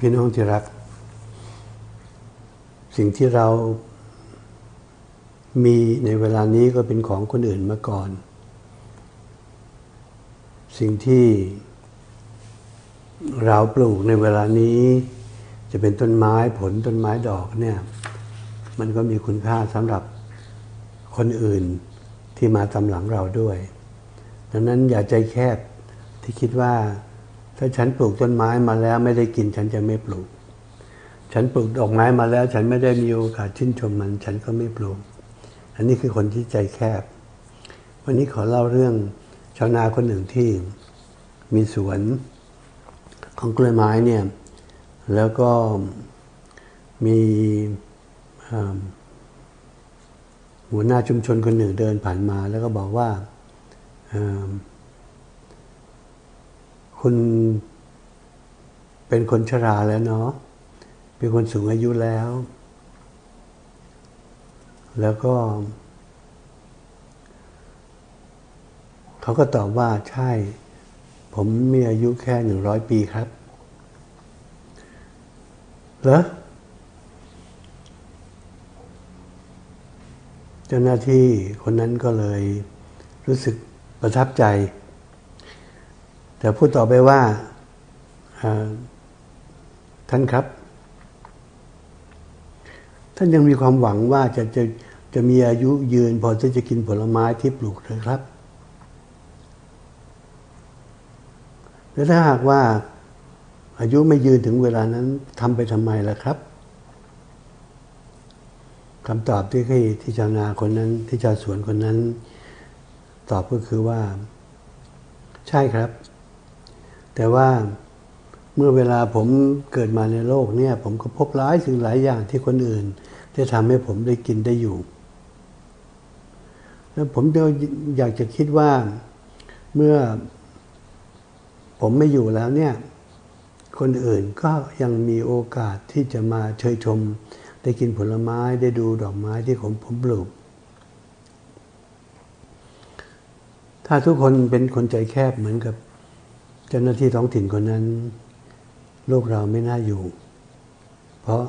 พี่น้องที่รัก สิ่งที่เรามีในเวลานี้ก็เป็นของคนอื่นมาก่อน สิ่งที่เราปลูกในเวลานี้ จะเป็นต้นไม้ผลต้นไม้ดอกเนี่ย มันก็มีคุณค่าสำหรับคนอื่นที่มาตำหลังเราด้วย ดังนั้นอย่าใจแคบที่คิดว่า ถ้าฉันปลูกต้นไม้มาแล้วไม่ได้กินฉันจะไม่ปลูก ฉันปลูกดอกไม้มาแล้ว ฉันไม่ได้มีโอกาสชื่นชมมัน ฉันก็ไม่ปลูก อันนี้คือคนที่ใจแคบ วันนี้ขอเล่าเรื่องชาวนาคนหนึ่งที่มีสวนของกล้วยไม้เนี่ย แล้วก็มีหัวหน้าชุมชนคนหนึ่งเดินผ่านมา แล้วก็บอกว่า คุณเป็นคนชราแล้วเนาะ เป็นคนสูงอายุแล้ว แล้วก็ เขาก็ตอบว่าใช่ ผมมีอายุแค่หนึ่งร้อยปีครับ เหรอ เจ้าหน้าที่คนนั้นก็เลยรู้สึกประทับใจ แต่พูดต่อไปว่าท่านครับ ท่านยังมีความหวังว่าจะจะจะมีอายุยืน พอที่จะกินผลไม้ที่ปลูกเลยครับ แล้วถ้าหากว่าอายุไม่ยืนถึงเวลานั้นทำไปทำไมล่ะครับคำตอบที่ที่ที่ชาวนาคนนั้น ที่ชาวสวนคนนั้น ตอบก็คือว่า ใช่ครับ แต่ว่าเมื่อเวลาผมเกิดมาในโลกเนี่ย ผมก็พบหลายสิ่งหลายอย่างที่คนอื่นที่ทำให้ผมได้กินได้อยู่ แล้วผมอยากจะคิดว่าเมื่อผมไม่อยู่แล้วเนี่ย คนอื่นก็ยังมีโอกาสที่จะมาเชยชม ได้กินผลไม้ได้ดูดอกไม้ที่ผมผมปลูก ถ้าทุกคนเป็นคนใจแคบเหมือนกับ เจ้าหน้าที่ท้องถิ่นคนนั้น โลกเราไม่น่าอยู่ เพราะ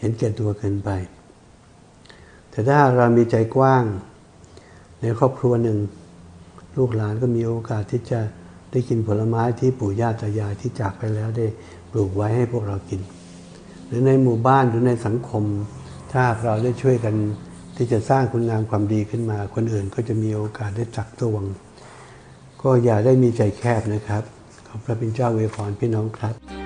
เห็นแก่ตัวเกินไป แต่ถ้าเรามีใจกว้าง ในครอบครัวหนึ่ง ลูกหลานก็มีโอกาสที่จะได้กินผลไม้ที่ปู่ย่าตายายที่จากไปแล้วได้ปลูกไว้ให้พวกเรากิน หรือในหมู่บ้านหรือในสังคม ถ้าเราได้ช่วยกันที่จะสร้างคุณงามความดีขึ้นมา คนอื่นก็จะมีโอกาสได้จักตวง ก็อย่าได้มีใจแคบนะครับ ขอพระเป็นเจ้าเวพรพี่น้องครับ